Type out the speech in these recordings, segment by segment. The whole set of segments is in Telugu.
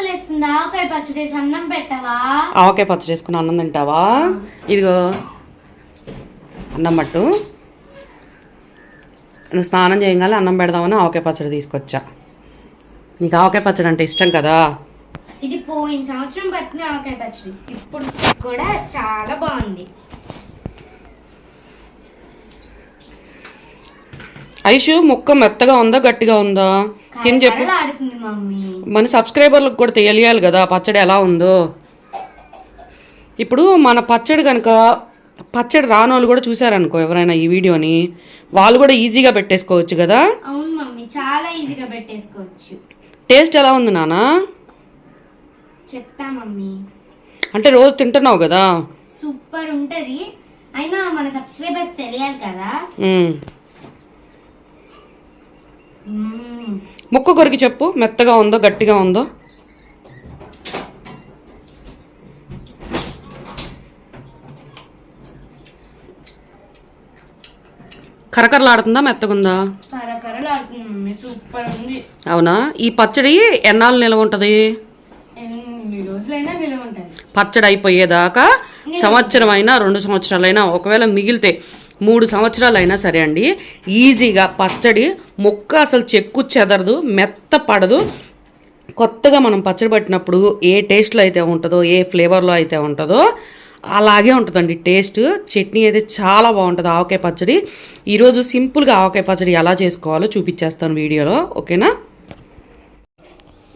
ఆవకాయ పచ్చడి అన్నం పెట్టవా? ఆవకాయ పచ్చడి వేసుకుని అన్నం తింటావా? ఇదిగో అన్నం పట్టు. నువ్వు స్నానం చేయగానే అన్నం పెడదామని ఆవకాయ పచ్చడి తీసుకొచ్చా. నీకు ఆవకాయ పచ్చడి అంటే ఇష్టం కదా? ఇది పోయిన సంవత్సరం పట్టిన ఆవకాయ పచ్చడి. ఇప్పుడు కూడా చాలా బాగుంది. ఐషు ముక్క మెత్తగా ఉందా గట్టిగా ఉందా? తిని చెప్పు. మన సబ్స్క్రైబర్లకు కూడా తెలియాలి కదా పచ్చడి ఎలా ఉందో. ఇప్పుడు మన పచ్చడి కనుక పచ్చడి రాని వాళ్ళు కూడా చూసారనుకో ఎవరైనా ఈ వీడియోని. వాళ్ళు కూడా ఈజీగా పెట్టేసుకోవచ్చు కదా. అవును మమ్మీ చాలా ఈజీగా పెట్టేసుకోవచ్చు. టేస్ట్ ఎలా ఉంది నాన్న చెప్తా మమ్మీ. అంటే రోజు తింటున్నావు కదా? సూపర్ ఉంటది. అయినా మన సబ్స్క్రైబర్స్ తెలియాలి కదా. ముక్క కొరికి చెప్పు మెత్తగా ఉందో గట్టిగా ఉందో. కరకరలాడుతుందా మెత్తగుందా? అవునా? ఈ పచ్చడి ఎన్నాళ్ళు నిలవ ఉంటుంది? పచ్చడి అయిపోయేదాకా సంవత్సరం అయినా రెండు సంవత్సరాలైనా ఒకవేళ మిగిలితే మూడు సంవత్సరాలు అయినా సరే అండి ఈజీగా పచ్చడి మొక్క అసలు చెక్కు చెదరదు మెత్త పడదు. కొత్తగా మనం పచ్చడి పట్టినప్పుడు ఏ టేస్ట్లో అయితే ఉంటుందో ఏ ఫ్లేవర్లో అయితే ఉంటుందో అలాగే ఉంటుందండి టేస్ట్. చట్నీ అయితే చాలా బాగుంటుంది ఆవకాయ పచ్చడి. ఈరోజు సింపుల్గా ఆవకాయ పచ్చడి ఎలా చేసుకోవాలో చూపించేస్తాను వీడియోలో ఓకేనా?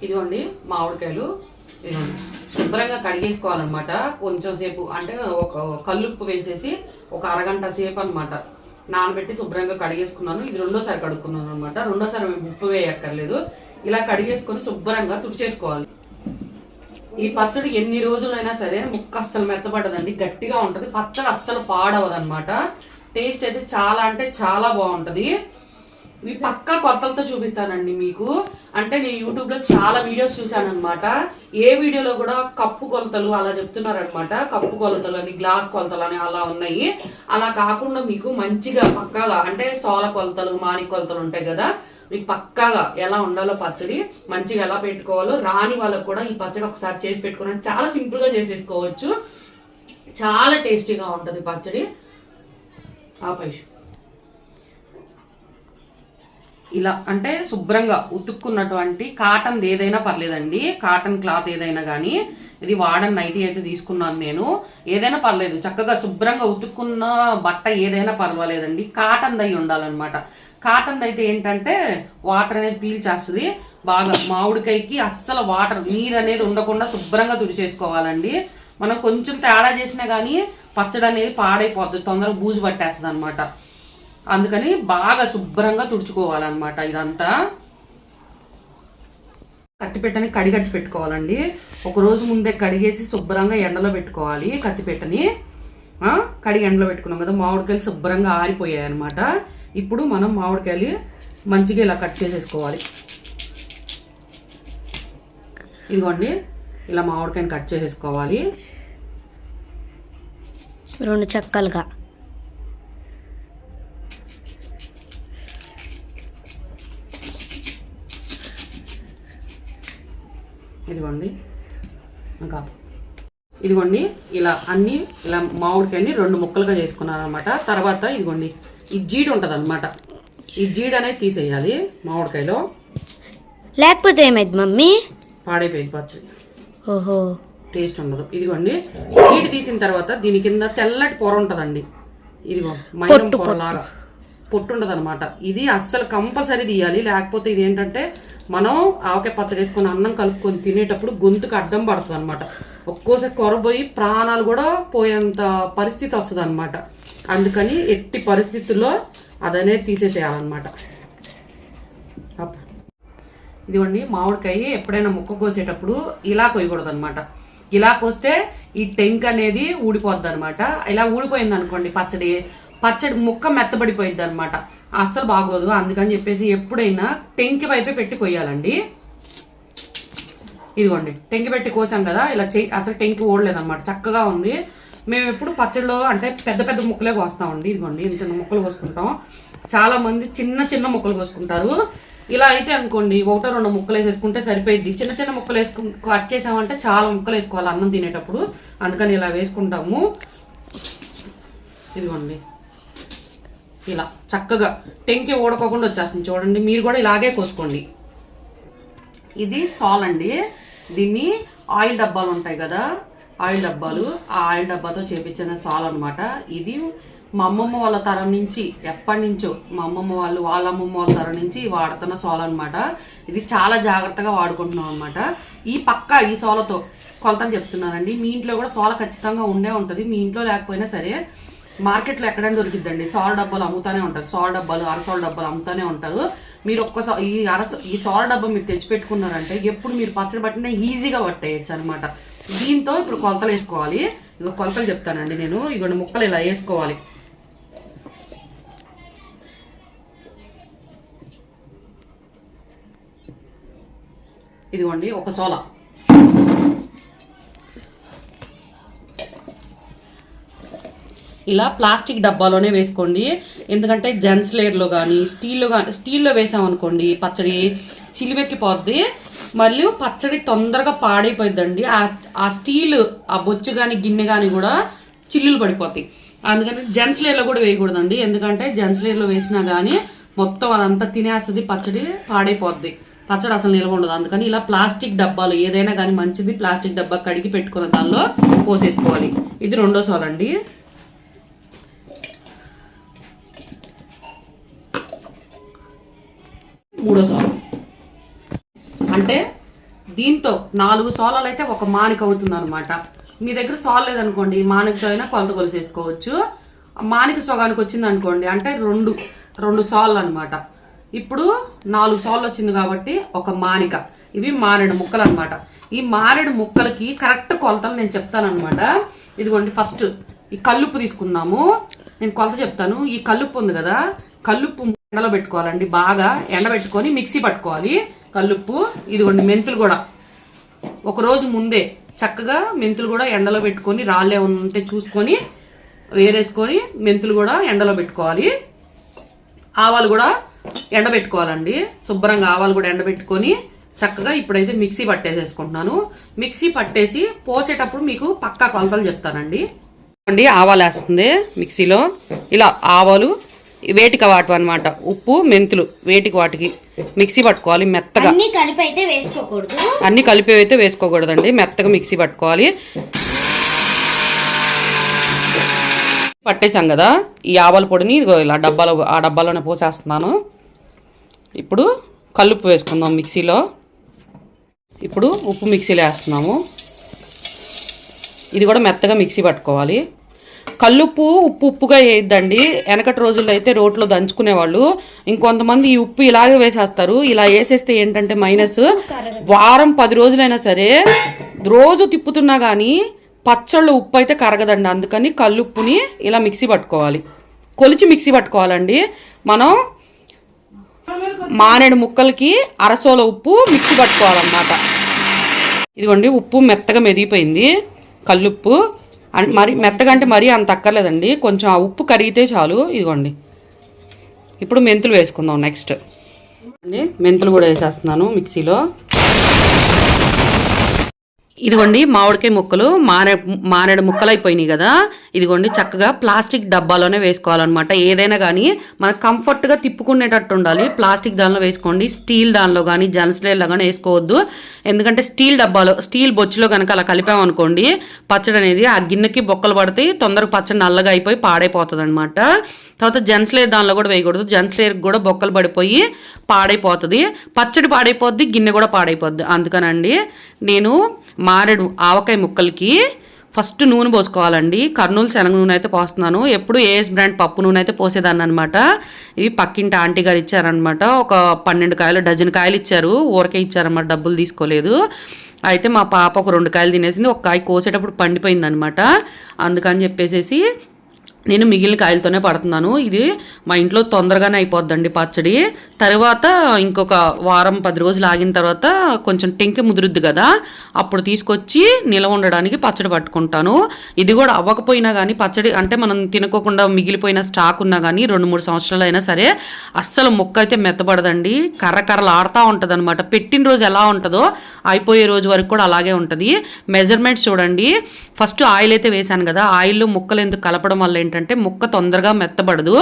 ఇదిగోండి మామిడికాయలు ఇదిగోండి. శుభ్రంగా కడిగేసుకోవాలన్నమాట. కొంచెం సేపు అంటే ఒక కల్లుప్పు వేసేసి ఒక అరగంట సేపు అనమాట నానబెట్టి శుభ్రంగా కడిగేసుకున్నాను. ఇది రెండోసారి కడుక్కున్నాను అనమాట రెండోసారి ఉప్పు వేయక్కర్లేదు. ఇలా కడిగేసుకొని శుభ్రంగా తుడిచేసుకోవాలి. ఈ పచ్చడి ఎన్ని రోజులైనా సరే ముక్క అస్సలు మెత్తపడదండి గట్టిగా ఉంటుంది. పచ్చడి అస్సలు పాడవదనమాట టేస్ట్ అయితే చాలా అంటే చాలా బాగుంటుంది. ఇవి పక్కా కొత్తలతో చూపిస్తానండి మీకు. అంటే నేను యూట్యూబ్లో చాలా వీడియోస్ చూశాను అనమాట ఏ వీడియోలో కూడా కప్పు కొలతలు అలా చెప్తున్నారనమాట కప్పు కొలతలు అని గ్లాస్ కొలతలు అని అలా ఉన్నాయి. అలా కాకుండా మీకు మంచిగా పక్కాగా అంటే సోల కొలతలు మాని కొలతలు ఉంటాయి కదా మీకు పక్కాగా ఎలా ఉండాలో పచ్చడి మంచిగా ఎలా పెట్టుకోవాలో రాని వాళ్ళకు కూడా ఈ పచ్చడి ఒకసారి చేసి పెట్టుకున్నాను చాలా సింపుల్గా చేసేసుకోవచ్చు. చాలా టేస్టీగా ఉంటుంది పచ్చడి. ఆపేష్ ఇలా అంటే శుభ్రంగా ఉతుక్కున్నటువంటి కాటన్ ఏదైనా పర్లేదండి. కాటన్ క్లాత్ ఏదైనా కానీ ఇది వాడని నైటీ అయితే తీసుకున్నాను నేను. ఏదైనా పర్లేదు చక్కగా శుభ్రంగా ఉతుక్కున్న బట్ట ఏదైనా పర్వాలేదండి. కాటన్ దై ఉండాలన్నమాట. కాటన్ అయితే ఏంటంటే వాటర్ అనేది పీల్చేస్తుంది. బాగా మామిడికాయకి అస్సలు వాటర్ నీరు అనేది ఉండకుండా శుభ్రంగా తుడిచేసుకోవాలండి. మనం కొంచెం తేడా చేసినా కానీ పచ్చడి అనేది పాడైపోతుంది తొందరగా బూజు పట్టేస్తుంది అనమాట అందుకని బాగా శుభ్రంగా తుడుచుకోవాలన్నమాట ఇదంతా. కత్తిపెట్టని కడిగట్టి పెట్టుకోవాలండి. ఒక రోజు ముందే కడిగేసి శుభ్రంగా ఎండలో పెట్టుకోవాలి కత్తిపెట్టని. కడిగి ఎండలో పెట్టుకున్నాం కదా మామిడికాయలు శుభ్రంగా ఆరిపోయాయి అనమాట ఇప్పుడు మనం మామిడికాయలు మంచిగా ఇలా కట్ చేసేసుకోవాలి. ఇదిగోండి ఇలా మామిడికాయని కట్ చేసేసుకోవాలి. రెండు చెక్కలుగా. ఇదిగోండి. ఇంకా ఇదిగోండి ఇలా అన్ని ఇలా మామిడికాయని రెండు ముక్కలుగా చేసుకున్నాను అనమాట తర్వాత ఇదిగోండి ఈ జీడి ఉంటుంది అనమాట ఈ జీడి అనేది తీసేయాలి మామిడికాయలో. లేకపోతే ఏమైంది మమ్మీ? పాడైపోయింది పచ్చడి. ఓహో. టేస్ట్ ఉండదు. ఇదిగోండి జీడి తీసిన తర్వాత దీని కింద తెల్లటి పొర ఉంటుందండి. ఇదిగో మైనం పొర పొట్టు ఉండదు అనమాట ఇది అస్సలు కంపల్సరీ తీయాలి. లేకపోతే ఇది ఏంటంటే మనం ఆవకాయ పచ్చడి వేసుకొని అన్నం కలుపుకొని తినేటప్పుడు గొంతుకు అడ్డం పడుతుంది అనమాట ఒక్కోసారి కొరబోయి ప్రాణాలు కూడా పోయేంత పరిస్థితి వస్తుంది అనమాట అందుకని ఎట్టి పరిస్థితుల్లో అదనే తీసేసేయాలన్నమాట. ఇదిగోండి మామిడికాయ ఎప్పుడైనా ముక్క కోసేటప్పుడు ఇలా కొయ్యకూడదు అనమాట ఇలా కోస్తే ఈ టెంక్ అనేది ఊడిపోద్ది అనమాట ఇలా ఊడిపోయింది అనుకోండి పచ్చడి పచ్చడి ముక్క మెత్తబడిపోయింది అనమాట అస్సలు బాగోదు అందుకని చెప్పేసి ఎప్పుడైనా టెంకి వైపే పెట్టి కొయ్యాలండి. ఇదిగోండి టెంకి పెట్టి కోసాం కదా ఇలా చెయ్యి అసలు టెంకి ఓడలేదన్నమాట చక్కగా ఉంది. మేము ఎప్పుడు పచ్చడిలో అంటే పెద్ద పెద్ద ముక్కలే కోస్తామండి. ఇదిగోండి ఇంత ముక్కలు కోసుకుంటాం. చాలా మంది చిన్న చిన్న ముక్కలు కోసుకుంటారు. ఇలా అయితే అనుకోండి ఒకటో రెండు ముక్కలు వేసేసుకుంటే సరిపోయింది చిన్న చిన్న ముక్కలు వేసుకు కట్ చేసామంటే చాలా ముక్కలు వేసుకోవాలి అన్నం తినేటప్పుడు. అందుకని ఇలా వేసుకుంటాము. ఇదిగోండి. ఇలా చక్కగా టెంకి ఊడకోకుండా వచ్చేస్తుంది. చూడండి మీరు కూడా ఇలాగే కోసుకోండి. ఇది సాల్ అండి. దీన్ని ఆయిల్ డబ్బాలు ఉంటాయి కదా ఆయిల్ డబ్బాలు. ఆ ఆయిల్ డబ్బాతో చేపించిన సాల్ అనమాట ఇది మా అమ్మమ్మ వాళ్ళ తరం నుంచి ఎప్పటి నుంచో మా అమ్మమ్మ వాళ్ళు వాళ్ళ అమ్మమ్మ వాళ్ళ తరం నుంచి వాడుతున్న సోల అనమాట ఇది చాలా జాగ్రత్తగా వాడుకుంటున్నాం అనమాట ఈ పక్క ఈ సోలతో కొలతలు చెప్తున్నానండి. మీ ఇంట్లో కూడా సోల ఖచ్చితంగా ఉండే ఉంటుంది. మీ ఇంట్లో లేకపోయినా సరే మార్కెట్లో ఎక్కడైనా దొరికిద్దండి. సాల్ డబ్బాలు అమ్ముతానే ఉంటారు. సాల్ డబ్బాలు అరసాల్ డబ్బాలు అమ్ముతానే ఉంటారు. మీరు ఒక్కసారి ఈ అరస ఈ సాల్ డబ్బా మీరు తెచ్చిపెట్టుకున్నారంటే ఎప్పుడు మీరు పచ్చడి పట్టినా ఈజీగా పట్టేయచ్చు అనమాట దీంతో ఇప్పుడు కొలతలు వేసుకోవాలి. ఇక కొలతలు చెప్తానండి నేను. ఇగో ముక్కలు ఇలా వేసుకోవాలి. ఇదిగోండి ఒక సోల. ఇలా ప్లాస్టిక్ డబ్బాలోనే వేసుకోండి. ఎందుకంటే జెంట్స్ లేయర్లో కానీ స్టీల్లో కానీ స్టీల్లో వేసామనుకోండి పచ్చడి చిలివెక్కిపోద్ది మరియు పచ్చడి తొందరగా పాడైపోద్దండి ఆ ఆ స్టీల్ ఆ బొచ్చు కానీ గిన్నె కానీ కూడా చిల్లులు పడిపోతాయి. అందుకని జెంట్స్ లేయర్లో కూడా వేయకూడదండి. ఎందుకంటే జెంట్స్ లేయర్లో వేసినా కానీ మొత్తం అదంతా తినేస్తుంది పచ్చడి పాడైపోద్ది. పచ్చడి అసలు నిల్వ ఉండదు. అందుకని ఇలా ప్లాస్టిక్ డబ్బాలు ఏదైనా కానీ మంచిది ప్లాస్టిక్ డబ్బా కడిగి పెట్టుకున్న దానిలో పోసేసుకోవాలి. ఇది రెండో సాల్ అండి మూడో సోలం అంటే దీంతో నాలుగు సోలాలు అయితే ఒక మానిక అవుతుంది అనమాట మీ దగ్గర సోల్ లేదనుకోండి మానికతో అయినా కొలత కొలిసేసుకోవచ్చు. మానిక సొగానికి వచ్చింది అనుకోండి అంటే రెండు రెండు సార్లు అనమాట ఇప్పుడు నాలుగు సార్లు వచ్చింది కాబట్టి ఒక మానిక. ఇవి మారేడు ముక్కలు అనమాట ఈ మారేడు ముక్కలకి కరెక్ట్ కొలతలు నేను చెప్తానమాట ఇదిగోండి ఫస్ట్ ఈ కల్లుప్పు తీసుకున్నాము. నేను కొలత చెప్తాను. ఈ కల్లుప్పు ఉంది కదా కల్లుప్పు ఎండలో పెట్టుకోవాలండి. బాగా ఎండబెట్టుకొని మిక్సీ పట్టుకోవాలి. కల్లుప్పు ఇదిగోండి మెంతులు కూడా. ఒక రోజు ముందే చక్కగా మెంతులు కూడా ఎండలో పెట్టుకొని రాళ్ళే ఉంటే చూసుకొని వేరేసుకొని మెంతులు కూడా ఎండలో పెట్టుకోవాలి. ఆవాలు కూడా ఎండబెట్టుకోవాలండి శుభ్రంగా ఆవాలు కూడా ఎండబెట్టుకొని చక్కగా ఇప్పుడైతే మిక్సీ పట్టేసేసుకుంటున్నాను. మిక్సీ పట్టేసి పోసేటప్పుడు మీకు పక్కా కొలతలు చెప్తానండి. అండి ఆవాలు వేస్తుంది మిక్సీలో. ఇలా ఆవాలు వేటికి వాటి అనమాట ఉప్పు మెంతులు వేటికి వాటికి మిక్సీ పట్టుకోవాలి మెత్తగా. అన్ని కలిపి అయితే వేసుకోకూడదు. అన్ని కలిపి అయితే వేసుకోకూడదండి. మెత్తగా మిక్సీ పట్టుకోవాలి. పట్టేసాం కదా. ఈ ఆవాల పొడిని ఇలా డబ్బాలో ఆ డబ్బాలోనే పోసేస్తున్నాను. ఇప్పుడు కల్లుప్పు వేసుకుందాం మిక్సీలో. ఇప్పుడు ఉప్పు మిక్సీలో వేస్తున్నాము. ఇది కూడా మెత్తగా మిక్సీ పట్టుకోవాలి. కల్లుప్పు ఉప్పు ఉప్పుగా వేయద్దండి. వెనకటి రోజుల్లో అయితే రోట్లో దంచుకునేవాళ్ళు. ఇంకొంతమంది ఈ ఉప్పు ఇలాగే వేసేస్తారు. ఇలా వేసేస్తే ఏంటంటే మైనస్ వారం పది రోజులైనా సరే రోజు తిప్పుతున్నా కానీ పచ్చళ్ళు ఉప్పు అయితే కరగదండి. అందుకని కల్లుప్పుని ఇలా మిక్సీ పట్టుకోవాలి. కొలిచి మిక్సీ పట్టుకోవాలండి. మనం మానేడు ముక్కలకి అరసోల ఉప్పు మిక్సీ పట్టుకోవాలన్నమాట. ఇదిగోండి ఉప్పు మెత్తగా మెదిగిపోయింది. కల్లుప్పు మరి మెత్తగంటే మరీ అంత అక్కర్లేదండి. కొంచెం ఆ ఉప్పు కరిగితే చాలు. ఇదిగోండి. ఇప్పుడు మెంతులు వేసుకుందాం నెక్స్ట్. అండి మెంతులు కూడా వేసేస్తున్నాను మిక్సీలో. ఇదిగోండి మామిడికాయ ముక్కలు మానే మానేడు ముక్కలు అయిపోయినాయి కదా. ఇదిగోండి చక్కగా ప్లాస్టిక్ డబ్బాలోనే వేసుకోవాలన్నమాట. ఏదైనా కానీ మనకు కంఫర్ట్గా తిప్పుకునేటట్టు ఉండాలి. ప్లాస్టిక్ దానిలో వేసుకోండి. స్టీల్ దానిలో కానీ జన్స్లేలో కానీ వేసుకోవద్దు. ఎందుకంటే స్టీల్ డబ్బాలో స్టీల్ బొచ్చులో కనుక అలా కలిపామనుకోండి పచ్చడి అనేది ఆ గిన్నెకి బొక్కలు పడతాయి తొందరగా పచ్చడి నల్లగా అయిపోయి పాడైపోతుంది అనమాట తర్వాత జెంట్స్లేర్ దానిలో కూడా వేయకూడదు. జెంట్స్లేర్కి కూడా బొక్కలు పడిపోయి పాడైపోతుంది. పచ్చడి పాడైపోద్ది గిన్నె కూడా పాడైపోద్ది. అందుకనండి నేను మారేడు ఆవకాయ ముక్కలకి ఫస్ట్ నూనె పోసుకోవాలండి. కర్నూలు శనగ నూనె అయితే పోస్తున్నాను. ఎప్పుడు ఏఎస్ బ్రాండ్ పప్పు నూనె అయితే పోసేదాన్ని అనమాట ఇవి పక్కింటి ఆంటీ గారు ఇచ్చారనమాట ఒక పన్నెండు కాయలు డజన్ కాయలు ఇచ్చారు. ఊరకే ఇచ్చారన్నమాట. డబ్బులు తీసుకోలేదు. అయితే మా పాప ఒక రెండు కాయలు తినేసింది. ఒక కాయ కోసేటప్పుడు పండిపోయింది అనమాట అందుకని చెప్పేసేసి నేను మిగిలిన కాయలతోనే పడుతున్నాను. ఇది మా ఇంట్లో తొందరగానే అయిపోద్దండి పచ్చడి. తర్వాత ఇంకొక వారం పది రోజులు ఆగిన తర్వాత కొంచెం టెంకె ముదురుద్ది కదా అప్పుడు తీసుకొచ్చి నిలవ ఉండడానికి పచ్చడి పట్టుకుంటాను. ఇది కూడా అవ్వకపోయినా కానీ పచ్చడి అంటే మనం తినకోకుండా మిగిలిపోయిన స్టాక్ ఉన్నా కానీ రెండు మూడు సంవత్సరాలు అయినా సరే అస్సలు ముక్క అయితే మెత్తబడదండి. కర్రకర్రలు ఆడుతూ ఉంటుంది అనమాట పెట్టిన రోజు ఎలా ఉంటుందో అయిపోయే రోజు వరకు కూడా అలాగే ఉంటుంది. మెజర్మెంట్స్ చూడండి. ఫస్ట్ ఆయిల్ అయితే వేశాను కదా ఆయిల్లో ముక్కలు ఎందుకు కలపడం వల్ల ఏంటంటే ముక్క తొందరగా మెత్తబడదు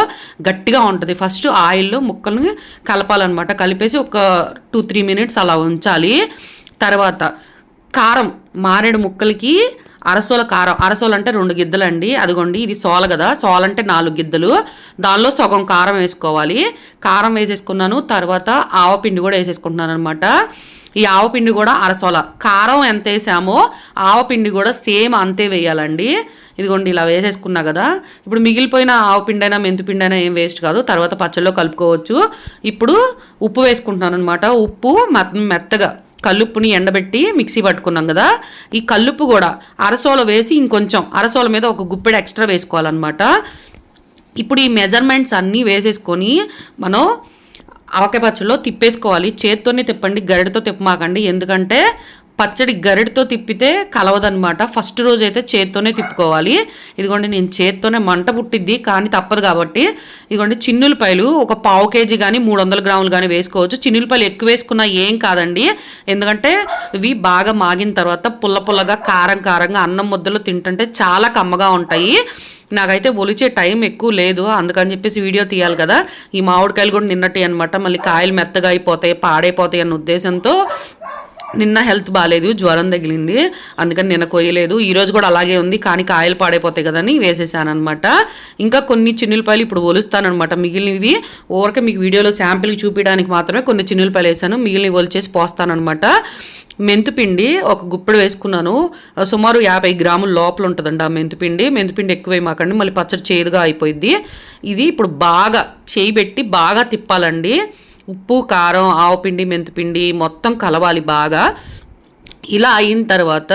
గట్టిగా ఉంటుంది. ఫస్ట్ ఆయిల్లో ముక్కల్ని కలపాలన్నమాట. కలిపేసి ఒక టూ త్రీ మినిట్స్ అలా ఉంచాలి. తర్వాత కారం మారేడు ముక్కలకి అరసోల కారం అరసోలు అంటే రెండు గిద్దలు అండి అదిగోండి ఇది సోల కదా. సోల అంటే నాలుగు గిద్దలు. దానిలో సగం కారం వేసుకోవాలి. కారం వేసేసుకున్నాను. తర్వాత ఆవపిండి కూడా వేసేసుకుంటున్నాను అనమాట ఈ ఆవపిండి కూడా అరసోల. కారం ఎంత వేసామో ఆవపిండి కూడా సేమ్ అంతే వేయాలండి. ఇదిగోండి ఇలా వేసేసుకున్నా కదా. ఇప్పుడు మిగిలిపోయిన ఆవు అయినా మెంతు అయినా ఏం వేస్ట్ కాదు. తర్వాత పచ్చళ్ళలో కలుపుకోవచ్చు. ఇప్పుడు ఉప్పు వేసుకుంటున్నాను అనమాట ఉప్పు మెత్తగా కల్లుప్పుని ఎండబెట్టి మిక్సీ పట్టుకున్నాం కదా. ఈ కల్లుప్పు కూడా అరసోల వేసి ఇంకొంచెం అరసోల మీద ఒక గుప్పెడు ఎక్స్ట్రా వేసుకోవాలన్నమాట. ఇప్పుడు ఈ మెజర్మెంట్స్ అన్నీ వేసేసుకొని మనం ఆవకాయ పచ్చడిలో తిప్పేసుకోవాలి. చేత్తోనే తిప్పండి గరిటతో తిప్పమాకండి. ఎందుకంటే పచ్చడి గరిడితో తిప్పితే కలవదనమాట ఫస్ట్ రోజు అయితే చేత్తోనే తిప్పుకోవాలి. ఇదిగోండి నేను చేత్తోనే మంట పుట్టిద్ది కానీ తప్పదు కాబట్టి. ఇదిగోండి చిన్నులపాయలు ఒక పావు కేజీ కానీ మూడు వందల గ్రాములు కానీ వేసుకోవచ్చు. చిన్నులపాయలు ఎక్కువ వేసుకున్నా ఏం కాదండి. ఎందుకంటే ఇవి బాగా మాగిన తర్వాత పుల్ల పుల్లగా కారం కారంగా అన్నం ముద్దలు తింటుంటే చాలా కమ్మగా ఉంటాయి. నాకైతే ఒలిచే టైం ఎక్కువ లేదు. అందుకని చెప్పేసి వీడియో తీయాలి కదా. ఈ మామిడికాయలు కూడా నిన్నటి అనమాట మళ్ళీ కాయలు మెత్తగా అయిపోతాయి పాడైపోతాయి అన్న ఉద్దేశంతో నిన్న హెల్త్ బాగాలేదు జ్వరం తగిలింది. అందుకని నిన్న కొయ్యలేదు. ఈరోజు కూడా అలాగే ఉంది. కానీ కాయలు పాడైపోతాయి కదని వేసేసాను అనమాట ఇంకా కొన్ని చిన్నులపాయలు ఇప్పుడు ఒలుస్తానమాట మిగిలినవి ఊరకే మీకు వీడియోలో శాంపిల్కి చూపించడానికి మాత్రమే కొన్ని చిన్నులపాయలు వేసాను. మిగిలినవి ఒలిచేసి పోస్తానమాట మెంతుపిండి ఒక గుప్పెడు వేసుకున్నాను. సుమారు యాభై గ్రాముల లోపల ఉంటుందండి ఆ మెంతుపిండి. మెంతుపిండి ఎక్కువ మాకండి. మళ్ళీ పచ్చడి చేదుగా అయిపోయింది ఇది ఇప్పుడు బాగా చేయి పెట్టి బాగా తిప్పాలండి. ఉప్పు కారం ఆవపిండి మెంతిపిండి మొత్తం కలవాలి బాగా. ఇలా అయిన తర్వాత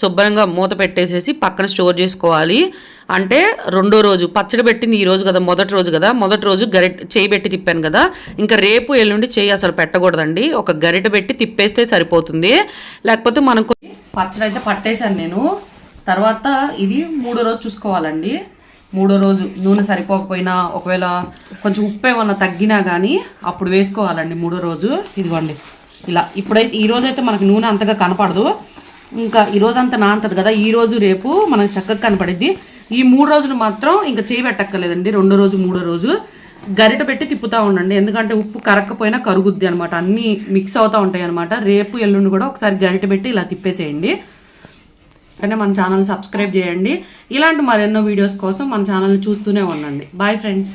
శుభ్రంగా మూత పెట్టేసేసి పక్కన స్టోర్ చేసుకోవాలి. అంటే రెండో రోజు పచ్చడి పెట్టింది ఈ రోజు కదా మొదటి రోజు కదా మొదటి రోజు గరిట చేయి పెట్టి తిప్పాను కదా. ఇంకా రేపు ఎల్లుండి చేయి అసలు పెట్టకూడదండి. ఒక గరిట పెట్టి తిప్పేస్తే సరిపోతుంది. లేకపోతే మనకు పచ్చడి అయితే పట్టేశాను నేను. తర్వాత ఇది మూడో రోజు చూసుకోవాలండి. మూడో రోజు నూనె సరిపోకపోయినా ఒకవేళ కొంచెం ఉప్పు ఏమన్నా తగ్గినా కానీ అప్పుడు వేసుకోవాలండి మూడో రోజు. ఇదిగోండి. ఇలా ఇప్పుడైతే ఈ రోజైతే మనకి నూనె అంతగా కనపడదు. ఇంకా ఈ రోజు అంతా నాంతది కదా ఈ రోజు రేపు మనకు చక్కగా కనపడిద్ది. ఈ మూడు రోజులు మాత్రం ఇంకా చేయి పెట్టక్కర్లేదండి రెండో రోజు మూడో రోజు గరిట పెట్టి తిప్పుతూ ఉండండి. ఎందుకంటే ఉప్పు కరక్కపోయినా కరుగుద్ది అనమాట అన్నీ మిక్స్ అవుతూ ఉంటాయి అనమాట రేపు ఎల్లుండి కూడా ఒకసారి గరిట పెట్టి ఇలా తిప్పేసేయండి. అంటే మన ఛానల్ సబ్స్క్రైబ్ చేయండి. ఇలాంటి మరెన్నో వీడియోస్ కోసం మన ఛానల్ని చూస్తూనే ఉండండి. Bye friends